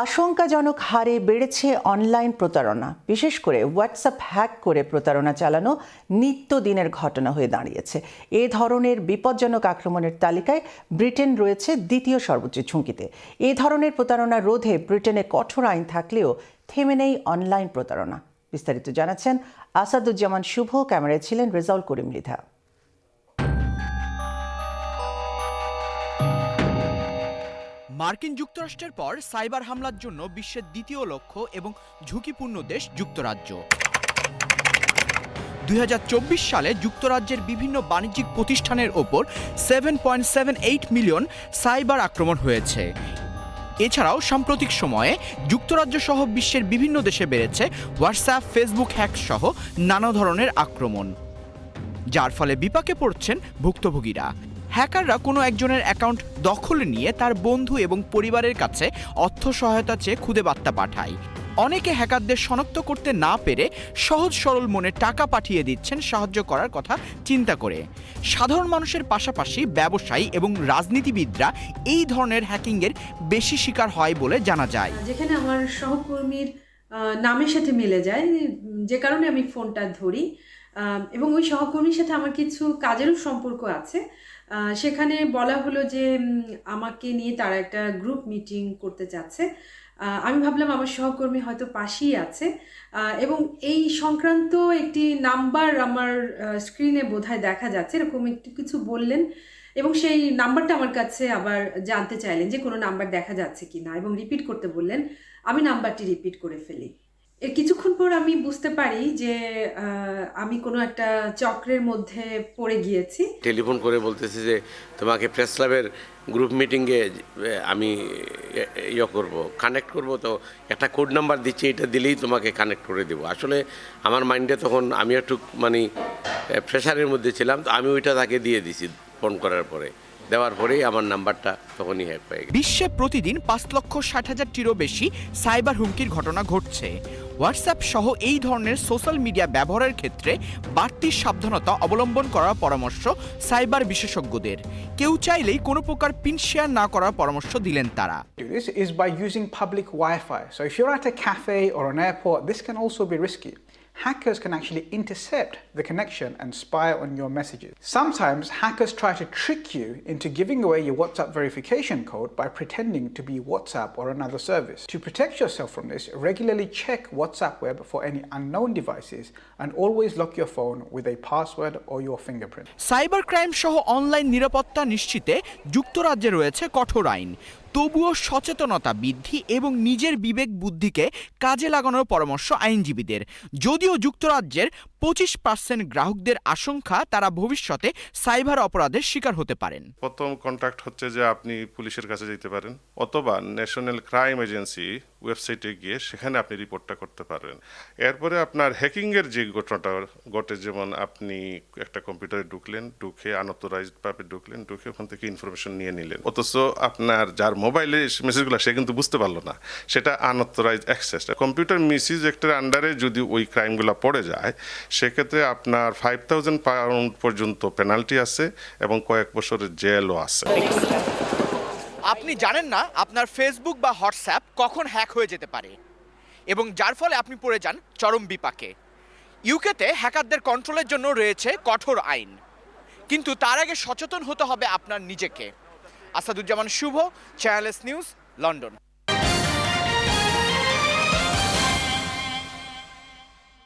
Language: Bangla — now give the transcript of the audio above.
আশঙ্কাজনক হারে বেড়েছে অনলাইন প্রতারণা। বিশেষ করে হোয়াটসঅ্যাপ হ্যাক করে প্রতারণা চালানো নিত্যদিনের ঘটনা হয়ে দাঁড়িয়েছে। এ ধরনের বিপজ্জনক আক্রমণের তালিকায় ব্রিটেন রয়েছে দ্বিতীয় সর্বোচ্চ ঝুঁকিতে। এ ধরনের প্রতারণা রোধে ব্রিটেনে কঠোর আইন থাকলেও থেমে নেই অনলাইন প্রতারণা। বিস্তারিত জানাচ্ছেন আসাদুজ্জামান শুভ, ক্যামেরায় ছিলেন রেজাউল করিম লিধা। মার্কিন যুক্তরাষ্ট্রের পর সাইবার হামলার জন্য বিশ্বের দ্বিতীয় লক্ষ্য এবং ঝুঁকিপূর্ণ দেশ যুক্তরাজ্য। দুই হাজার চব্বিশ সালে যুক্তরাজ্যের বিভিন্ন বাণিজ্যিক প্রতিষ্ঠানের ওপর seven point seven eight million cyber আক্রমণ হয়েছে। এছাড়াও সাম্প্রতিক সময়ে যুক্তরাজ্য সহ বিশ্বের বিভিন্ন দেশে বেড়েছে হোয়াটসঅ্যাপ, ফেসবুক হ্যাক সহ নানা ধরনের আক্রমণ, যার ফলে বিপাকে পড়ছেন ভুক্তভোগীরা। হ্যাকাররা কোনো একজনের অ্যাকাউন্ট দখলে নিয়ে তার বন্ধু এবং পরিবারের কাছে অর্থ সহায়তা চেয়ে খুদে বার্তা পাঠায়। অনেকে হ্যাকারদের শনাক্ত করতে না পেরে সহজ সরল মনে টাকা পাঠিয়ে দিচ্ছেন সাহায্য করার কথা চিন্তা করে। সাধারণ মানুষের পাশাপাশি ব্যবসায়ী এবং রাজনীতিবিদরা এই ধরনের হ্যাকিংয়ের বেশি শিকার হয় বলে জানা যায়। যেখানে আমার সহকর্মীর নামের সাথে মিলে যায়, যে কারণে আমি ফোনটা ধরি। এবং ওই সহকর্মীর সাথে আমার কিছু কাজেরও সম্পর্ক আছে। সেখানে বলা হলো যে আমাকে নিয়ে তারা একটা গ্রুপ মিটিং করতে চাচ্ছে। আমি ভাবলাম আমার সহকর্মী হয়তো পাশেই আছে। এবং এই সংক্রান্ত একটি নাম্বার আমার স্ক্রিনে বোধহয় দেখা যাচ্ছে, এরকম একটু কিছু বললেন। এবং সেই নাম্বারটা আমার কাছে আবার জানতে চাইলেন যে কোনো নাম্বার দেখা যাচ্ছে কি না এবং রিপিট করতে বললেন, আমি নাম্বারটি রিপিট করে ফেলি। এর কিছুক্ষণ পর আমি বুঝতে পারি যে আমি কোনো একটা চক্রের মধ্যে পড়ে গিয়েছি। টেলিফোন করে বলতেছে যে, তোমাকে প্রেস ক্লাবের গ্রুপ মিটিংয়ে আমি ইয়ে করব, কানেক্ট করব, তো একটা কোড নাম্বার দিচ্ছি, এটা দিলেই তোমাকে কানেক্ট করে দেবো। আসলে আমার মাইন্ডে তখন আমি একটু মানে প্রেশারের মধ্যে ছিলাম, তো আমি ওইটা তাকে দিয়ে দিছি। ফোন করার পরে। দেওয়ার পরেই আমার নাম্বারটা তখনই হ্যাক হয়ে গেছে। বিশ্বে প্রতিদিন পাঁচ লক্ষ ষাট হাজারটিরও বেশি সাইবার হুমকির ঘটনা ঘটছে। হোয়াটসঅ্যাপ সহ এই ধরনের সোশ্যাল মিডিয়া ব্যবহারের ক্ষেত্রে বাড়তি সাবধানতা অবলম্বন করার পরামর্শ সাইবার বিশেষজ্ঞদের। কেউ চাইলেই কোনো প্রকার পিন শেয়ার না করার পরামর্শ দিলেন তারা। This is by using public Wi-Fi. So if you're at a cafe or an airport, this can also be risky. Hackers can actually intercept the connection and spy on your messages. Sometimes hackers try to trick you into giving away your WhatsApp verification code by pretending to be WhatsApp or another service. To protect yourself from this, regularly check WhatsApp web for any unknown devices and always lock your phone with a password or your fingerprint. Cyber crime সহ অনলাইন নিরাপত্তা নিশ্চিতে যুক্তরাজ্যে রয়েছে কঠোর আইন তবুও সচেতনতা বৃদ্ধি এবং নিজের বিবেক বুদ্ধিকে কাজে লাগানোর পরামর্শ আইনজীবীদের। যদিও যুক্তরাজ্যের পঁচিশ পার্সেন্ট গ্রাহকদের আশঙ্কা তারা ভবিষ্যতে সাইবার অপরাধের শিকার হতে পারেন। প্রথম কন্ট্যাক্ট হচ্ছে যে আপনি পুলিশের কাছে যেতে পারেন, অথবা ন্যাশনাল ক্রাইম এজেন্সি ওয়েবসাইটে গিয়ে সেখানে আপনি রিপোর্টটা করতে পারেন এরপরে আপনার হ্যাকিংয়ের যে ঘটনাটা ঘটে, যেমন আপনি একটা কম্পিউটারে ঢুকলেন, ঢুকে আনঅথরাইজড ভাবে ঢুকলেন, ঢুকে ওখান থেকে ইনফরমেশন নিয়ে নিলেন। অথচ আপনার যার মোবাইলে মেসেজগুলো সে কিন্তু বুঝতে পারল না। সেটা আনঅথরাইজ অ্যাক্সেস কম্পিউটার মিসইউজ অ্যাক্টের আন্ডারে যদি ওই ক্রাইমগুলো পড়ে যায় সেক্ষেত্রে আপনার ফাইভ থাউজেন্ড পাউন্ড পর্যন্ত পেনাল্টি আছে এবং কয়েক বছরের জেলও আছে। আপনি জানেন না আপনার ফেসবুক বা হোয়াটসঅ্যাপ কখন হ্যাক হয়ে যেতে পারে এবং যার ফলে আপনি পড়ে যান চরম বিপাকে। ইউকেতে হ্যাকারদের কন্ট্রোলের জন্য রয়েছে কঠোর আইন। কিন্তু তার আগে সচেতন হতে হবে আপনার নিজেকে। Asaduzzaman Shuvo channel S news London